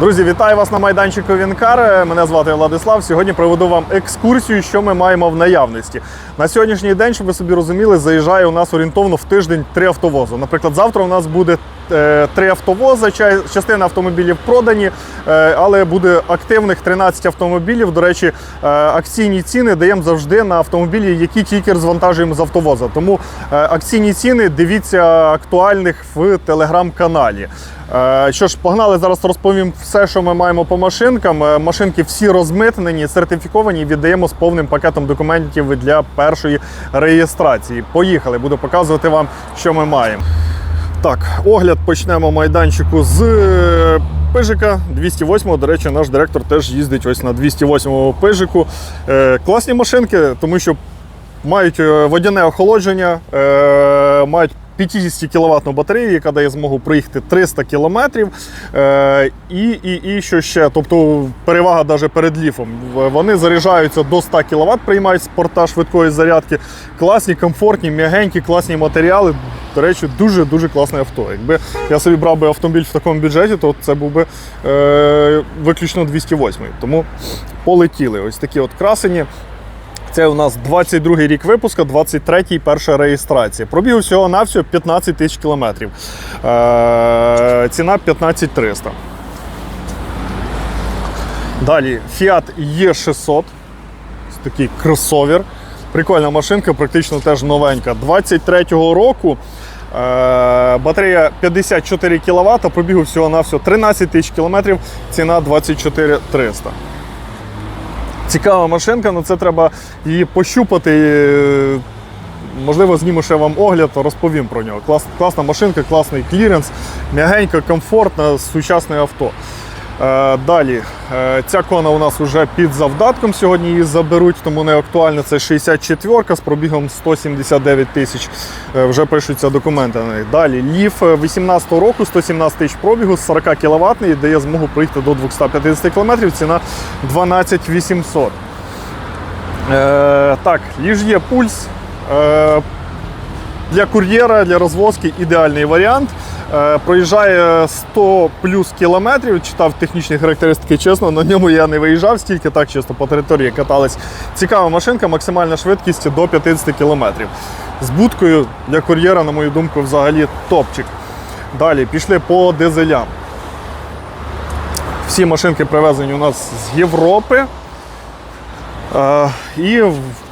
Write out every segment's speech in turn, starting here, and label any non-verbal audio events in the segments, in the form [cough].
Друзі, вітаю вас на майданчику Вінкар. Мене звати Владислав. Сьогодні проведу вам екскурсію, що ми маємо в наявності. На сьогоднішній день, щоб ви собі розуміли, заїжджає у нас орієнтовно в тиждень три автовози. Наприклад, завтра у нас буде три автовози. ча- Частина автомобілів продані, е, але буде активних 13 автомобілів. До речі, е, акційні ціни даємо завжди на автомобілі, які тільки розвантажуємо з автовоза. Тому е, акційні ціни дивіться актуальних в телеграм-каналі. Е, Що ж, погнали зараз розповім все, що ми маємо по машинкам. Е, Машинки всі розмитнені, сертифіковані. Віддаємо з повним пакетом документів для першої реєстрації. Поїхали, буду показувати вам, що ми маємо. Так, огляд почнемо майданчику з е, пижика 208. До речі, наш директор теж їздить ось на 208 пижику. Е, Класні машинки, тому що мають е, водяне охолодження, мають 50 кВт батарею, яка дає змогу проїхати 300 км. Е, і, і, і що ще? Тобто перевага навіть перед ліфом. Вони заряджаються до 100 кВт, приймають з порта швидкої зарядки. Класні, комфортні, м'ягенькі, класні матеріали. До речі, дуже-дуже класне авто. Якби я собі брав би автомобіль в такому бюджеті, то це був би е, виключно 208. Тому полетіли. Ось такі от красені. Це у нас 22 рік випуска, 23-й перша реєстрація. Пробіг всього на всього 15 тисяч кілометрів. Е, ціна 15 300. Далі Fiat E600. Ось такий кросовер. Прикольна машинка, практично теж новенька. 23-го року. Е, батарея 54 кВт, пробігу всього на всього 13 тисяч кілометрів, ціна 24 300. Цікава машинка, але це треба її пощупати. Можливо, зніму ще вам огляд, розповім про нього. Клас, класна машинка, класний кліренс, м'ягенька, комфортна, сучасне авто. Е, далі, е, ця кона у нас вже під завдатком. Сьогодні її заберуть, тому не актуальна. Це 64-ка з пробігом 179 тисяч. Е, вже пишуться документи на неї. Далі ліф 18 року, 117 тисяч пробігу, 40 кВт і дає змогу проїхати до 250 км. Ціна 12 800. Е, так, ліж є пульс. Е, для кур'єра, для розвозки ідеальний варіант. Е, проїжджає 100 плюс кілометрів, читав технічні характеристики, чесно, на ньому я не виїжджав, стільки так чисто по території катались. Цікава машинка, максимальна швидкість до 50 кілометрів. З будкою для кур'єра, на мою думку, взагалі топчик. Далі пішли по дизелям. Всі машинки привезені у нас з Європи. Е, І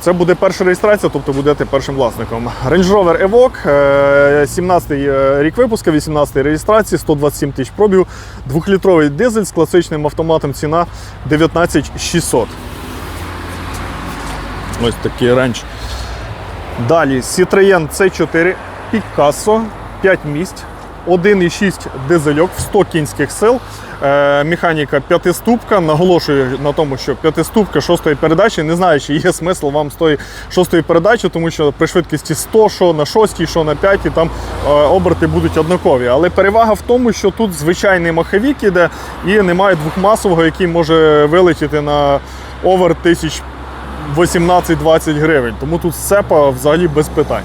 це буде перша реєстрація, тобто будете першим власником. Range Rover Evoque, е, 17-й е, рік випуска, 18-й реєстрації, 127 тисяч пробігу, двохлітровий дизель з класичним автоматом, ціна 19 600. Ось такий ренч. Далі Citroën C4 Picasso, 5 місць, 1,6 дизельок в 100 кінських сил. Е, механіка п'ятиступка. Наголошую на тому, що п'ятиступка шостої передачі. Не знаю, чи є смисл вам з тої шостої передачі, тому що при швидкості 100, що на шостій, що на п'ятій, там е, оберти будуть однакові. Але перевага в тому, що тут звичайний маховік іде і немає двохмасового, який може вилетіти на овер тисяч 18-20 гривень. Тому тут сцепа взагалі без питань.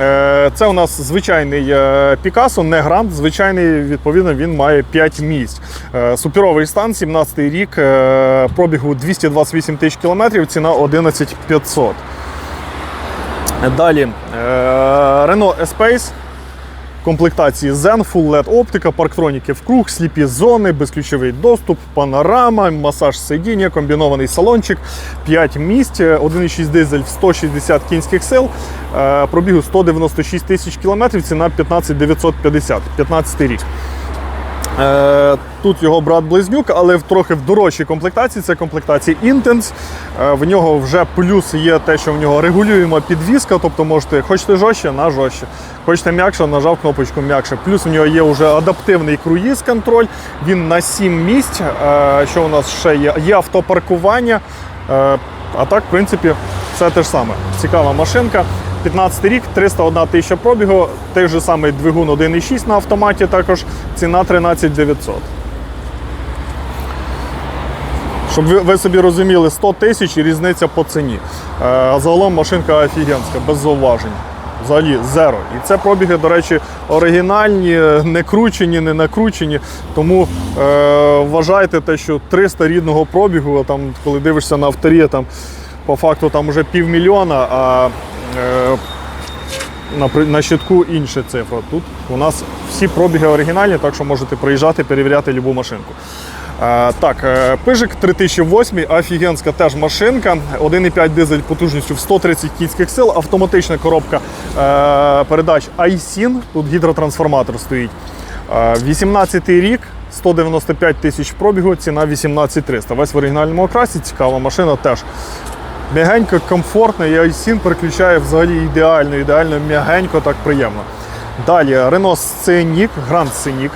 Е, Це у нас звичайний Пікасо, не грант. Звичайний, відповідно, він має 5 місць. Е, Суперовий стан, 17 рік, е, пробігу 228 тисяч кілометрів, ціна 11 500. Далі е, Renault Espace. Комплектації Zen, Full LED оптика, парктроніки в круг, сліпі зони, безключовий доступ, панорама, масаж сидіння, комбінований салончик, 5 місць, 1,6 дизель в 160 кінських сил, е, пробігу 196 тисяч кілометрів, ціна 15 950, 15 рік. Е, Тут його брат-близнюк, але в трохи в дорожчій комплектації. Це комплектація Intense. Е, В нього вже плюс є те, що в нього регулюємо підвізка, тобто можете хочете жорстче, на жорстче. Хочете м'якше, нажав кнопочку м'якше. Плюс у нього є вже адаптивний круїз контроль. Він на 7 місць. Е, Що у нас ще є? Є автопаркування. А так, в принципі, все те ж саме. Цікава машинка. 15 рік, 301 тисяча пробігу, той же самий двигун 1,6 на автоматі також, ціна 13 900. Щоб ви, ви собі розуміли, 100 тисяч і різниця по ціні. Е, загалом машинка офігенська, без зауважень. Взагалі зеро. І це пробіги, до речі, оригінальні, не кручені, не накручені. Тому е, вважайте те, що 300 рідного пробігу, там, коли дивишся на авторі, там по факту там вже півмільйона, а на, при- на щитку інша цифра. Тут у нас всі пробіги оригінальні, так що можете приїжджати, перевіряти любу машинку. Е, так, е, Пижик 3008, офігенська теж машинка. 1,5 дизель потужністю в 130 кінських сил, автоматична коробка е, передач iSIN, тут гідротрансформатор стоїть. Е, 18 рік, 195 тисяч пробігу, ціна 18300. Весь в оригінальному окрасі, цікава машина теж. М'ягенько, комфортно, і iSIN переключає взагалі ідеально, ідеально, м'ягенько, так приємно. Далі Renault Scenic, Grand Scenic.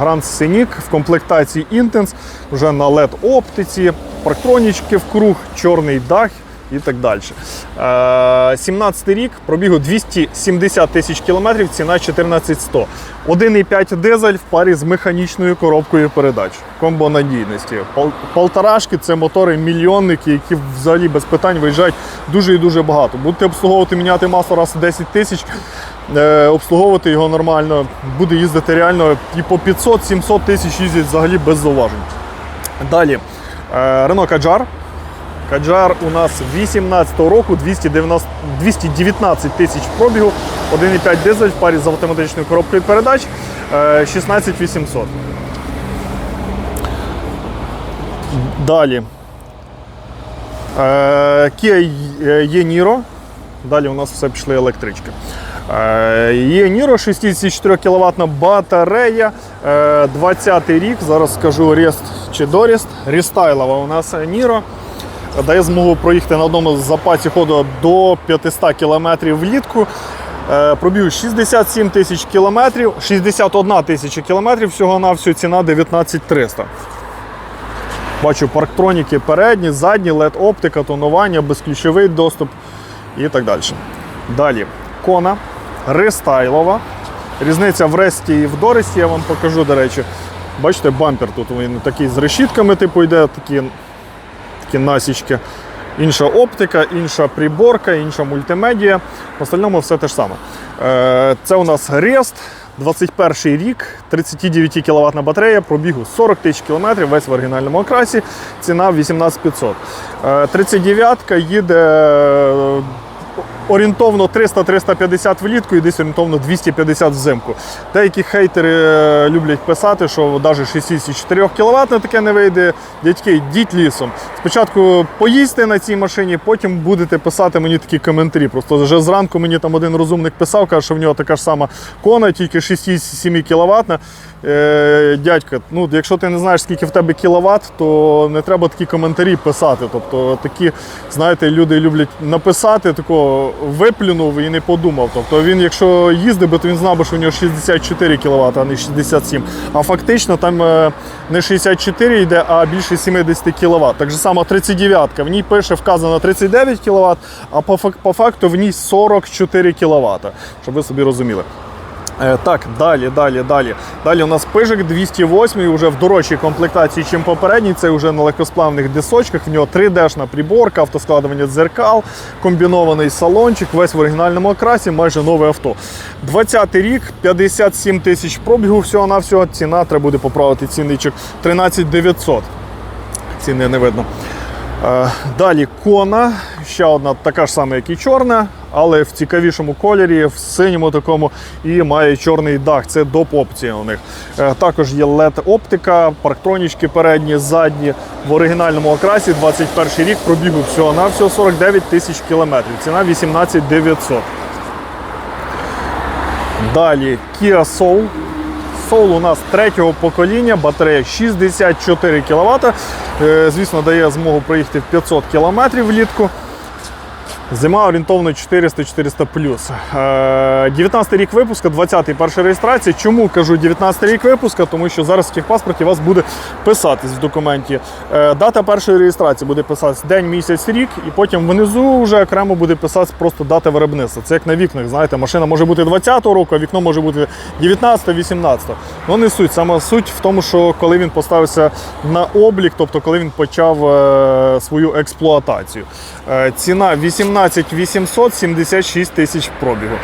Grand Scenic в комплектації Intense, вже на LED оптиці, парктронічки в круг, чорний дах і так далі. Е, 17 рік, пробігу 270 тисяч кілометрів, ціна 14100. 1,5 дизель в парі з механічною коробкою передач. Комбо надійності. Пол- Полторашки це мотори мільйонники, які взагалі без питань виїжджають дуже і дуже багато. Будете обслуговувати, міняти масло раз в 10 тисяч, е, обслуговувати його нормально, буде їздити реально і по 500-700 тисяч їздять взагалі без зауважень. Далі е, Renault Kadjar. Каджар у нас 18 року 290, 219 тисяч пробігу, 1,5 дизель в парі з автоматичною коробкою передач, е, 16800. Далі. Е, Kia e-Niro. Далі у нас все пішли електрички. Е, e-Niro 64 кВт батарея. е, 20 рік. Зараз скажу Рест чи Доріст. Рестайлова у нас Niro. Дає змогу проїхати на одному з запасі ходу до 500 км влітку. Е, Пробіг 67 тисяч кілометрів, 61 тисяча кілометрів, всього на всю ціна 19 300. Бачу парктроніки передні, задні, LED оптика, тонування, безключовий доступ і так далі. Далі Кона, рестайлова. Різниця в Ресті і в Доресті я вам покажу, до речі. Бачите, бампер тут він такий з решітками, типу йде, такі такі насічки. Інша оптика, інша приборка, інша мультимедія. В остальному все те ж саме. Е, Це у нас Рест, 21 рік, 39 кВт батарея, пробігу 40 тисяч кілометрів, весь в оригінальному окрасі, ціна 18500. Е, 39-ка їде е, орієнтовно 300-350 влітку і десь орієнтовно 250 взимку. Деякі хейтери е, люблять писати, що навіть 64 кВт на таке не вийде. Дядьки, йдіть лісом. Спочатку поїздьте на цій машині, потім будете писати мені такі коментарі. Просто вже зранку мені там один розумник писав, каже, що в нього така ж сама кона, тільки 6-7 кВт. Е, дядька, ну якщо ти не знаєш, скільки в тебе кіловат, то не треба такі коментарі писати. Тобто такі, знаєте, люди люблять написати, такого виплюнув і не подумав. Тобто він, якщо їздив то він знав би, що в нього 64 кВт, а не 67. А фактично там е, не 64 йде, а більше 70 кВт. Так же само 39-ка. В ній пише вказано 39 кВт, а по факту в ній 44 кВт, щоб ви собі розуміли. Е, Так, далі, далі, далі. Далі у нас пижик 208 вже в дорожчій комплектації, ніж попередній. Це вже на легкосплавних дисочках. В нього 3D-шна приборка, автоскладування дзеркал, комбінований салончик, весь в оригінальному окрасі, майже нове авто. 20 рік, 57 тисяч пробігу всього на всього. Ціна треба буде поправити цінничок 13 900. Ціни не видно. Е, Далі кона, ще одна така ж сама, як і чорна, але в цікавішому кольорі, в синьому такому, і має чорний дах. Це доп опція у них. Е, Також є LED-оптика, парктронічки передні, задні в оригінальному окрасі. 21 рік пробігу всього на всього 49 тисяч кілометрів. Ціна 18 900. Далі Kia Soul. Soul у нас третього покоління, батарея 64 кВт. Звісно, дає змогу проїхати в 500 км влітку. Зима орієнтовно 400-400 Е, 19 рік випуску, 20-й перша реєстрація. Чому кажу 19 рік випуску? Тому що зараз в техпаспорті у вас буде писатись в документі. Е, Дата першої реєстрації буде писатись день, місяць, рік, і потім внизу вже окремо буде писатись просто дата виробництва. Це як на вікнах. Знаєте, машина може бути 20-го року, а вікно може бути 19-18. Ну не суть. Саме суть в тому, що коли він поставився на облік, тобто коли він почав е, свою експлуатацію. Е, Ціна 18 800 76 тисяч пробігу.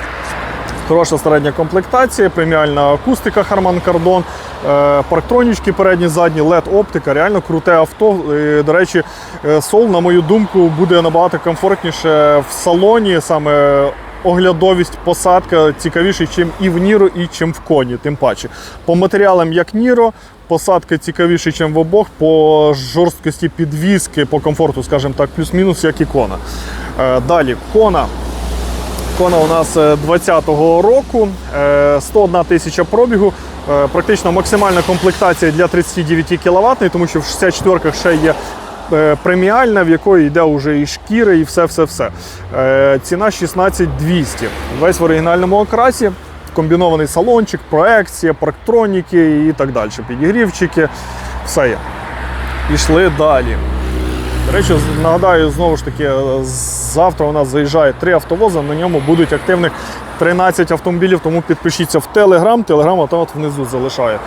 Хороша середня комплектація, преміальна акустика Harman Kardon, е, парктронічки передні, задні, LED оптика, реально круте авто. Е, До речі, сол, Soul, на мою думку, буде набагато комфортніше в салоні, саме оглядовість, посадка цікавіше, чим і в Ніро, і чим в коні. Тим паче. По матеріалам, як Ніро, посадка цікавіше, ніж в обох, по жорсткості підвіски, по комфорту, скажімо так, плюс-мінус, як і кона. Е, Далі, кона. Кона у нас е, 20-го року, е, 101 тисяча пробігу. Е, Практично максимальна комплектація для 39 кВт, тому що в 64-ках ще є е, преміальна, в якої йде вже і шкіри, і все-все-все. Е, Ціна 16200. Весь в оригінальному окрасі. Комбінований салончик, проекція, парктроніки і так далі. Підігрівчики, все є. Пішли далі. До речі, нагадаю, знову ж таки, е, завтра у нас заїжджає три автовози, на ньому будуть активних 13 автомобілів, тому підпишіться в Телеграм. Телеграм там внизу залишає.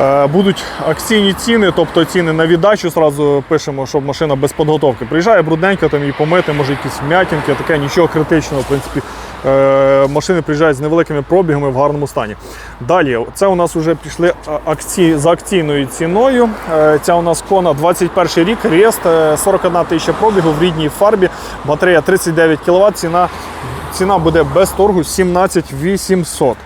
Е, Будуть акційні ціни, тобто ціни на віддачу. Зразу пишемо, щоб машина без підготовки. Приїжджає брудненька, там її помити, може якісь вм'ятінки, таке нічого критичного. В принципі, Е, машини приїжджають з невеликими пробігами в гарному стані. Далі, це у нас вже пішли акції, за акційною ціною. Е, Ця у нас кона 21 рік, рест, е, 41 тисяча пробігу в рідній фарбі, батарея 39 кВт, ціна, ціна буде без торгу 17 800.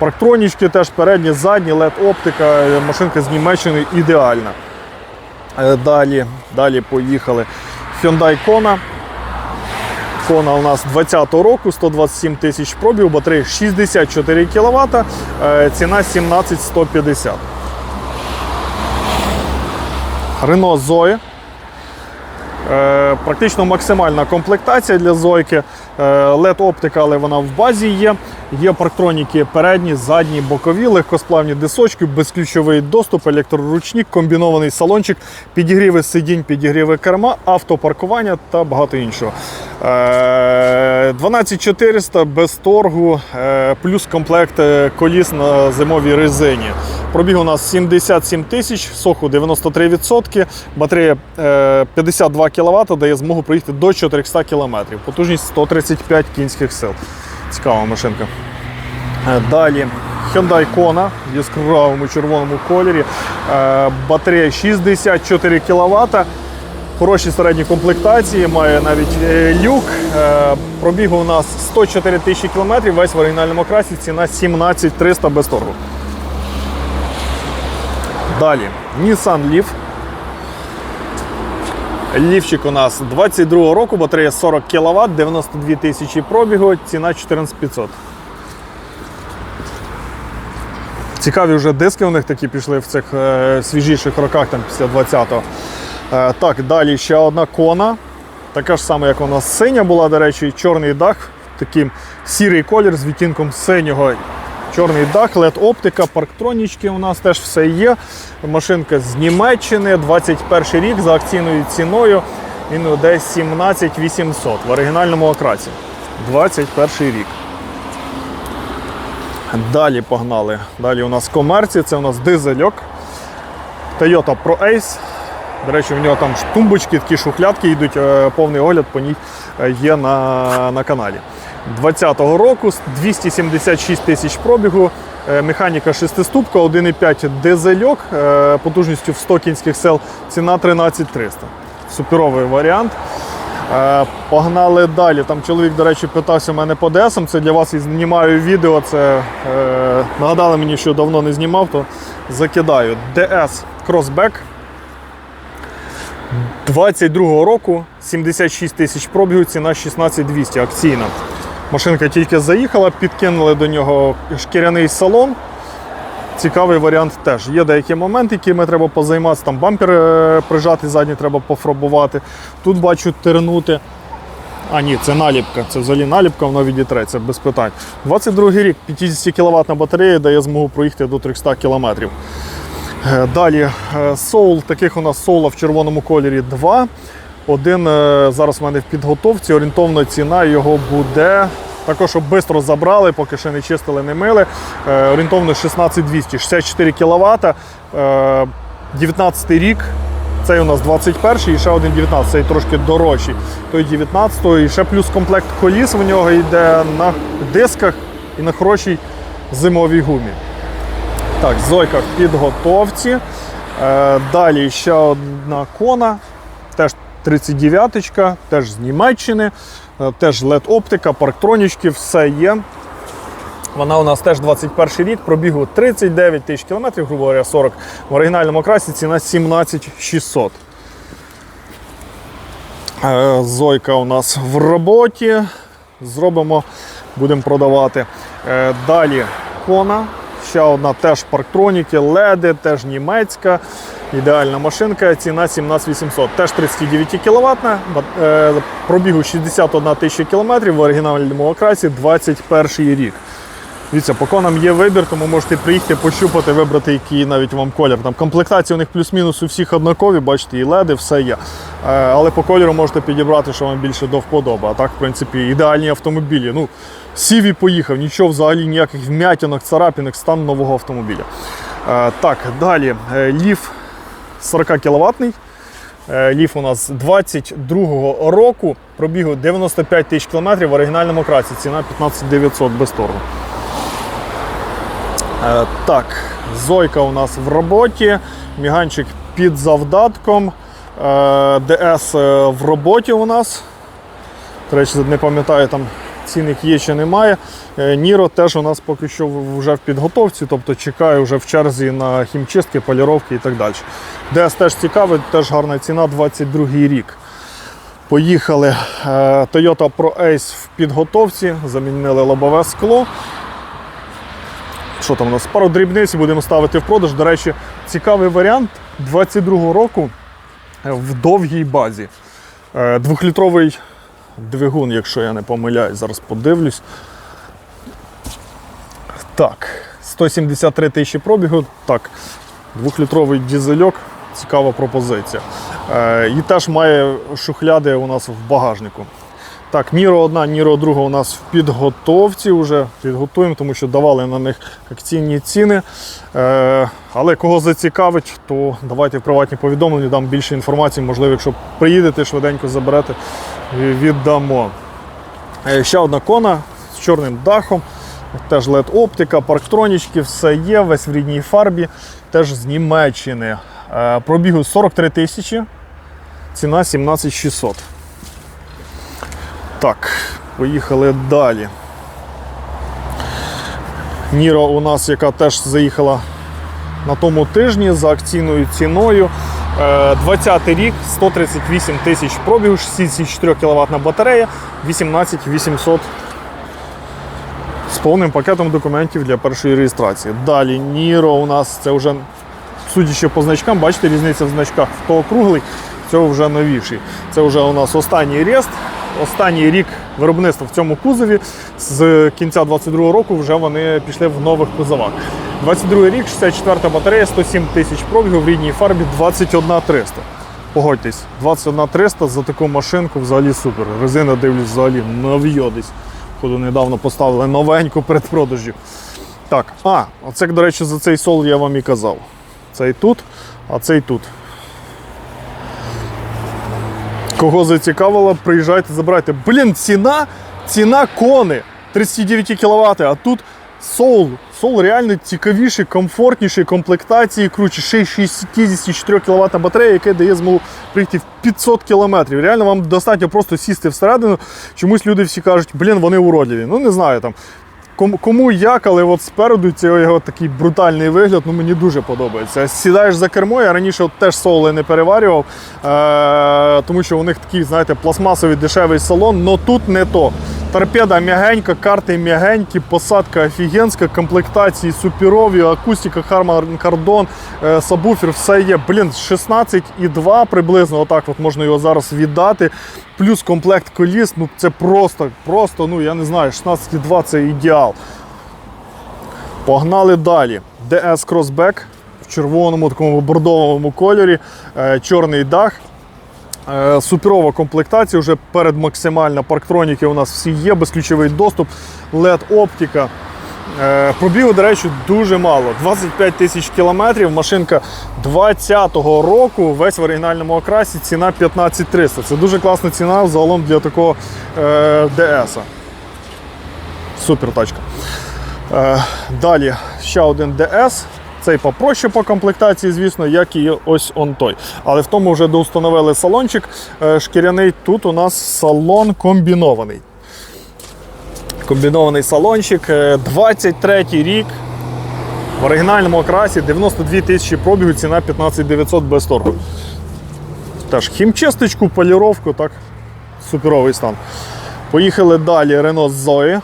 Парктронічки теж передні, задні, LED оптика, е, машинка з Німеччини ідеальна. Е, Далі, далі поїхали. Hyundai Kona. Кона у нас 20-го року, 127 тисяч пробів, батарея 64 кВт, ціна 17 150. Renault Zoe. Е, Практично максимальна комплектація для Зойки. LED оптика, але вона в базі є. Є парктроніки передні, задні, бокові, легкосплавні дисочки, безключовий доступ, електроручник, комбінований салончик, підігріви сидінь, підігріви керма, автопаркування та багато іншого. Е, 12400 без торгу, е, плюс комплект е, коліс на зимовій резині. Пробіг у нас 77 тисяч, соху 93%, батарея е, 52 кВт, дає змогу проїхати до 400 км. Потужність 135 кінських сил. Цікава машинка. Е, Далі Hyundai Kona в яскравому червоному кольорі. Е, Батарея 64 кВт. Хороші середні комплектації, має навіть е, люк. Пробігу у нас 104 тисячі кілометрів, весь в оригінальному красі, ціна 17 300 без торгу. Далі Nissan Leaf. Лівчик у нас 22 року, батарея 40 кВт, 92 тисячі пробігу, ціна 14500. Цікаві вже диски у них такі пішли в цих е, свіжіших роках, там після 20-го. Е, так, далі ще одна кона. Така ж сама, як у нас синя була, до речі, чорний дах, такий сірий колір з відтінком синього. Чорний дах, LED оптика, парктронічки у нас теж все є. Машинка з Німеччини, 21 рік за акційною ціною. Він десь 17 800 в оригінальному окрасі. 21 рік. Далі погнали. Далі у нас комерція, це у нас дизельок. Toyota Pro Ace. До речі, в нього там тумбочки, такі шухлядки йдуть, е, повний огляд по ній е, є на, на каналі. 20-го року, 276 тисяч пробігу, е, механіка шестиступка, 1,5 дизельок, е, потужністю в 100 кінських сил, ціна 13300. Суперовий варіант. Е, Погнали далі. Там чоловік, до речі, питався мене по ДСам. Це для вас і знімаю відео. Це нагадали мені, що давно не знімав, то закидаю. DS Crossback 22-го року 76 тисяч пробігу, ціна 16200 акційна. Машинка тільки заїхала, підкинули до нього шкіряний салон. Цікавий варіант теж. Є деякі моменти, якими треба позайматися. Там бампер е, прижати, задній треба пофарбувати. Тут бачу тернути. А, ні, це наліпка. Це взагалі наліпка, воно відітреться без питань. 22 рік, 50 кВт батарея дає змогу проїхати до 300 км. Е, Далі е, соул, таких у нас соула в червоному кольорі два. Один е, зараз в мене в підготовці. Орієнтовна ціна його буде. Також, щоб швидко забрали, поки ще не чистили, не мили. Е, Орієнтовно 16200, 64 кВт. 19 рік. Цей у нас 21 і ще один 19, цей трошки дорожчий. Той 19 і ще плюс комплект коліс в нього йде на дисках. і на хорошій зимовій гумі. Так, Зойка в підготовці. Е, далі ще одна кона, теж 39-ка, теж з Німеччини, е, теж LED-оптика, парктронічки, все є. Вона у нас теж 21 рік, пробігу 39 тисяч кілометрів, грубо говоря, 40. В оригінальному красі ціна 17 600. Е, Зойка у нас в роботі. Зробимо, будемо продавати. Е, Далі Кона. Ще одна теж парктроніки, леди, теж німецька. Ідеальна машинка, ціна 17800. Теж 39 кВт, пробігу 61 тисяча кілометрів в оригінальному окрасі 21 рік. Дивіться, по конам є вибір, тому можете приїхати, пощупати, вибрати, який навіть вам колір. Там комплектації у них плюс-мінус у всіх однакові, бачите, і леди, все є. Е, Але по кольору можете підібрати, що вам більше до вподоби. А так, в принципі, ідеальні автомобілі. Ну, Сіві поїхав, нічого взагалі, ніяких вмятинок, царапінок, стан нового автомобіля. Е, Так, далі. Е, Ліф 40 кВт. Ліф у нас 22-го року, пробігу 95 тисяч кілометрів в оригінальному красі. Ціна 15 900 без торгу. Е, Так, Зойка у нас в роботі, міганчик під завдатком. Е, ДС е, в роботі у нас. До речі, не пам'ятаю, там цінник є чи немає. Е, Ніро теж у нас поки що вже в підготовці, тобто чекаю вже в черзі на хімчистки, поліровки і так далі. ДС теж цікавий, теж гарна ціна, 22 рік. Поїхали. Е, Toyota Pro Ace в підготовці, замінили лобове скло. Що там у нас? Пару дрібниць будемо ставити в продаж. До речі, цікавий варіант 22-го року в довгій базі. Е, Двохлітровий двигун, якщо я не помиляюсь, зараз подивлюсь. Так, 173 тисячі пробігу. Так, двохлітровий дізельок, цікава пропозиція. Е, І теж має шухляди у нас в багажнику. Так, Ніро одна, Ніро друга у нас в підготовці вже підготуємо, тому що давали на них акційні ціни. Е, але кого зацікавить, то давайте в приватні повідомлення, дам більше інформації. Можливо, якщо приїдете, швиденько заберете, е, віддамо. Е, ще одна кона з чорним дахом. Теж LED-оптика, парктронічки, все є, весь в рідній фарбі, теж з Німеччини. Е, Пробігу 43 тисячі, ціна 17 600. Так, поїхали далі. Ніро у нас, яка теж заїхала на тому тижні за акційною ціною. 20 рік, 138 тисяч пробігу, 64 кВт батарея, 18800 з повним пакетом документів для першої реєстрації. Далі Ніро у нас це вже, судячи по значкам, бачите, різниця в значках хто округлий, це вже новіший. Це вже у нас останній рест, останній рік виробництва в цьому кузові. З кінця 22 року вже вони пішли в нових кузовах. 22-й рік, 64-та батарея, 107 тисяч пробігу в рідній фарбі 21 300. Погодьтесь, 21 300 за таку машинку взагалі супер. Резина дивлюсь взагалі нов'йо десь. Ходу недавно поставили новеньку перед продажю. Так, а, оце, до речі, за цей сол я вам і казав. Цей тут, а цей тут. Кого зацікавило, приїжджайте, забирайте. Блін, ціна, ціна кони 39 кВт, а тут соул. Соул реально цікавіший, комфортніший, комплектації круче, ще 64 кВт батарея, яка дає змогу прийти в 500 км. Реально вам достатньо просто сісти всередину. Чомусь люди всі кажуть, блін, вони уродливі. Ну не знаю там. Кому, кому як, але от спереду цей його такий брутальний вигляд, ну мені дуже подобається. Сідаєш за кермо, я раніше от теж соули не переварював, е- тому що у них такий, знаєте, пластмасовий дешевий салон, але тут не то. Торпеда м'ягенька, карти м'ягенькі, посадка офігенська, комплектації суперові, акустика, Harman Kardon, е, сабвуфер, все є. Блін, 16,2 приблизно, отак от можна його зараз віддати. Плюс комплект коліс, ну це просто, просто, ну я не знаю, 16,2 це ідеал. Погнали далі. DS Crossback в червоному такому бордовому кольорі, е, чорний дах. Е, Суперова комплектація, вже перед максимальна парктроніки у нас всі є, безключовий доступ, LED-оптика. Е, Пробігу, до речі, дуже мало. 25 тисяч кілометрів. Машинка 20-го року, весь в оригінальному окрасі, ціна 15 300. Це дуже класна ціна загалом для такого е, DS. Супер тачка. Е, далі ще один DS. Цей попроще по комплектації, звісно, як і ось он той. Але в тому вже доустановили салончик е, шкіряний. Тут у нас салон комбінований. Комбінований салончик. е, 23 рік. В оригінальному окрасі 92 тисячі пробігу, ціна 15 900 без торгу. Теж хімчисточку, поліровку, так, суперовий стан. Поїхали далі Renault Zoe.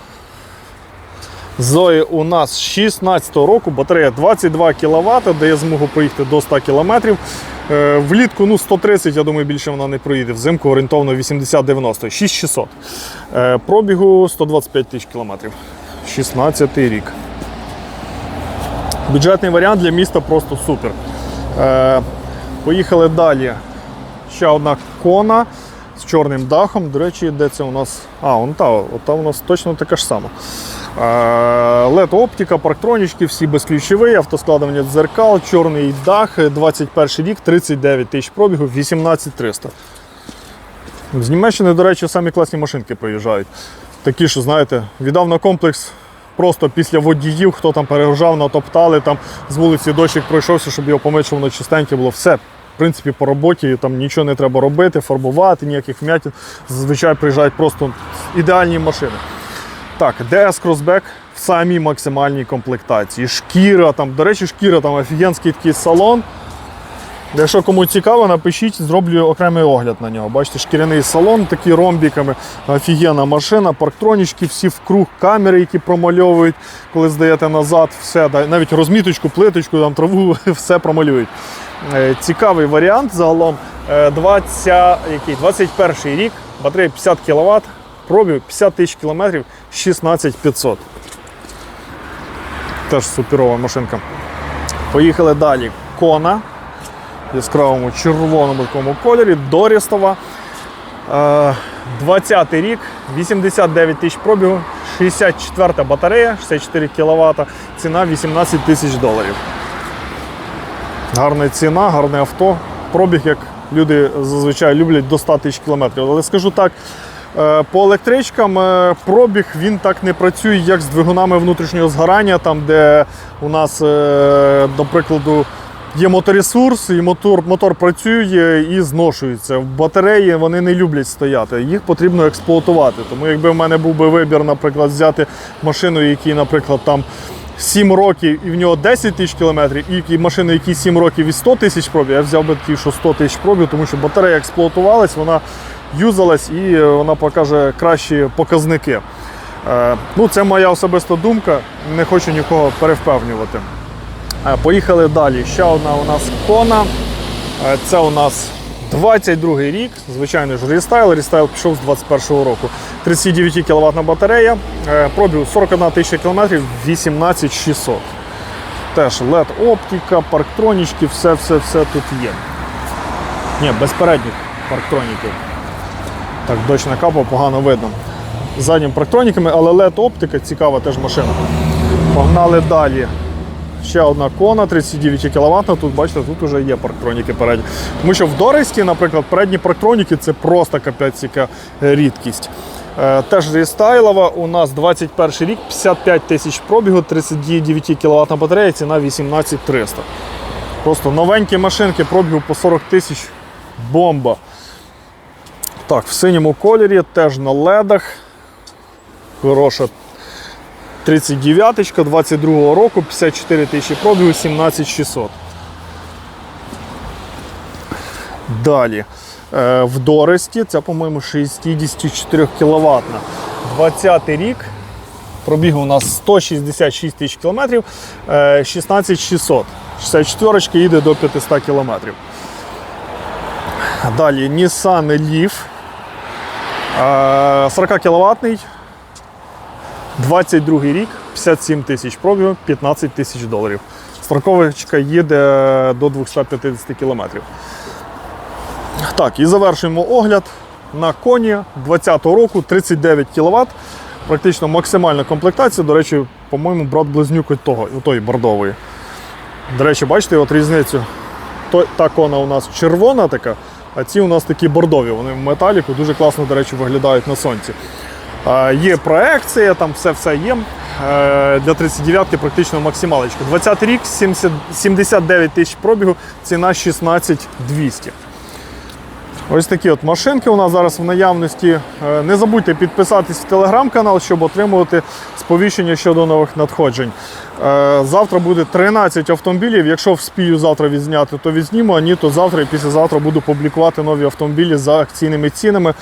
Zoe у нас 16 року, батарея 22 кВт, дає змогу проїхати до 100 км. Е, Влітку ну, 130, я думаю, більше вона не проїде. Взимку орієнтовно 80-90, 6600. Е, Пробігу 125 тисяч кілометрів. 16 рік. Бюджетний варіант для міста просто супер. Е, Поїхали далі. Ще одна кона з чорним дахом. До речі, де це у нас. А, вон та, та у нас точно така ж сама. led оптика, парктронічки, всі безключові, автоскладування дзеркал, чорний дах, 21 рік, 39 тисяч пробігу, 18300. З Німеччини, до речі, самі класні машинки приїжджають. Такі, що, знаєте, віддав на комплекс просто після водіїв, хто там перегружав, натоптали, там з вулиці дощик пройшовся, щоб його воно чистеньке було. Все. В принципі, по роботі там нічого не треба робити, фарбувати, ніяких вмятин. Зазвичай приїжджають просто ідеальні машини. Так, DS Crossback в самій максимальній комплектації. Шкіра, там, до речі, шкіра, там офігенський такий салон. Якщо кому цікаво, напишіть, зроблю окремий огляд на нього. Бачите, шкіряний салон, такий ромбіками, офігенна машина, парктронічки, всі в круг, камери, які промальовують, коли здаєте назад, все, навіть розміточку, плиточку, там, траву, [laughs] все промалюють. Е, Цікавий варіант загалом. Е, 20, який, 21 рік, батарея 50 кВт, пробіг 50 тисяч кілометрів, 16500. Теж суперова машинка. Поїхали далі. Кона в яскравому червоному такому кольорі, Дорістова. Е, 20 рік, 89 тисяч пробігу, 64 батарея, 64 кВт, ціна 18 тисяч доларів. Гарна ціна, гарне авто. Пробіг, як люди зазвичай люблять до 100 тисяч кілометрів. Але скажу так, е, по електричкам е, пробіг він так не працює, як з двигунами внутрішнього згорання, там, де у нас, е, до прикладу, є моторесурс, і мотор, мотор працює і зношується. Батареї вони не люблять стояти, їх потрібно експлуатувати. Тому якби в мене був би вибір, наприклад, взяти машину, якій, наприклад, там 7 років і в нього 10 тисяч кілометрів, і машину, які 7 років і 100 тисяч пробіг, я взяв би такі, що 100 тисяч пробіг, тому що батарея експлуатувалась, вона юзалась і вона покаже кращі показники. Е, Ну, це моя особиста думка, не хочу нікого перевпевнювати. Е, Поїхали далі. Ще одна у нас кона. Е, Це у нас 22 рік. Звичайно ж, рестайл. Рестайл пішов з 21 року. 39 кВт батарея. Е, Пробіг 41 тисяча кілометрів, 18600. Теж LED оптика, парктронічки, все-все-все тут є. Ні, без передніх парктроніків. Так, дощ накапав, погано видно. З заднім парктроніками, але LED оптика цікава теж машина. Погнали далі. Ще одна кона 39 кВт. Тут бачите, тут вже є парктроніки передні. Тому що в Доресті, наприклад, передні парктроніки це просто капець рідкість. Е, Теж рестайлова, у нас 21 рік, 55 тисяч пробігу, 39 кВт батарея, ціна 18 300. Просто новенькі машинки, пробігу по 40 тисяч. Бомба. Так, в синьому кольорі, теж на ледах. Хороша 39-ка 22 року, 54 тисячі пробігу, 17600. Далі. Е, В Доресті, це, по-моєму, 64 кВт. 20 рік. Пробіг у нас 166 тисяч кілометрів, е, 16600. 64 їде до 500 кілометрів. Далі Nissan Leaf. Е, 40 кВт. 22 рік, 57 тисяч пробігу, 15 тисяч доларів. Страховочка їде до 250 кілометрів. Так, і завершуємо огляд на коні 20-го року, 39 кВт. Практично максимальна комплектація. До речі, по-моєму, брат близнюк від того, тої бордової. До речі, бачите от різницю. Та кона у нас червона така, а ці у нас такі бордові. Вони в металіку дуже класно, до речі, виглядають на сонці. Є проекція, там все-все є. Е, Для 39-ки практично максималочка. 20 рік, 70 79 тисяч пробігу, ціна 16 200. Ось такі от машинки у нас зараз в наявності. Е, Не забудьте підписатись в телеграм-канал, щоб отримувати сповіщення щодо нових надходжень. Е, Завтра буде 13 автомобілів. Якщо вспію завтра відзняти, то відзніму, а ні, то завтра і післязавтра буду публікувати нові автомобілі за акційними цінами.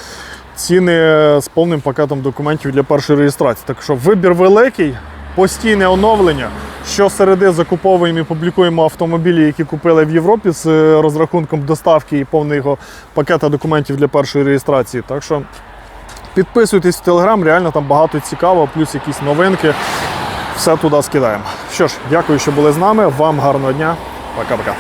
Ціни з повним пакетом документів для першої реєстрації. Так що вибір великий, постійне оновлення. Щосереди закуповуємо і публікуємо автомобілі, які купили в Європі з е, розрахунком доставки і повного пакета документів для першої реєстрації. Так що підписуйтесь в Телеграм, реально там багато цікавого, плюс якісь новинки. Все туди скидаємо. Що ж, дякую, що були з нами. Вам гарного дня. Пока-пока.